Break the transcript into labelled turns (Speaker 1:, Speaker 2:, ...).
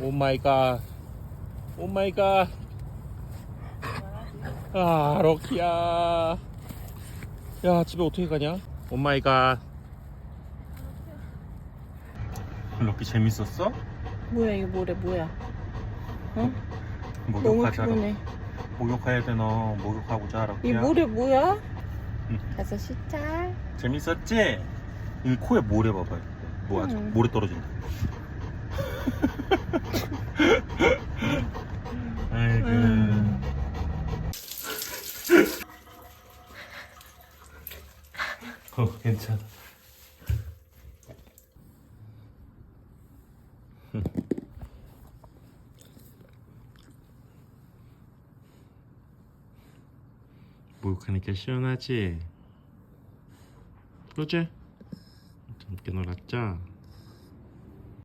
Speaker 1: 오 마이 갓. 오 마이 갓. 아, 럭키야. 야, 집에 어떻게 가냐? 오 마이 갓. 럭키 재밌었어?
Speaker 2: 뭐야 이게 뭐래 뭐야? 응? 너무
Speaker 1: 목욕하자라.
Speaker 2: 피곤해.
Speaker 1: 목욕해야 돼, 너. 목욕하고 자,
Speaker 2: 이
Speaker 1: 럭키야.
Speaker 2: 모래 뭐야?
Speaker 1: 응.
Speaker 2: 가서 씻자.
Speaker 1: 재밌었지? 이 코에 모래 봐봐요. 뭐 아직
Speaker 2: 응.
Speaker 1: 모래 떨어진다. 아이고.
Speaker 2: 음.
Speaker 1: 어, 괜찮아. 목욕하니까 시원하지? 그지? 재밌게 놀았죠?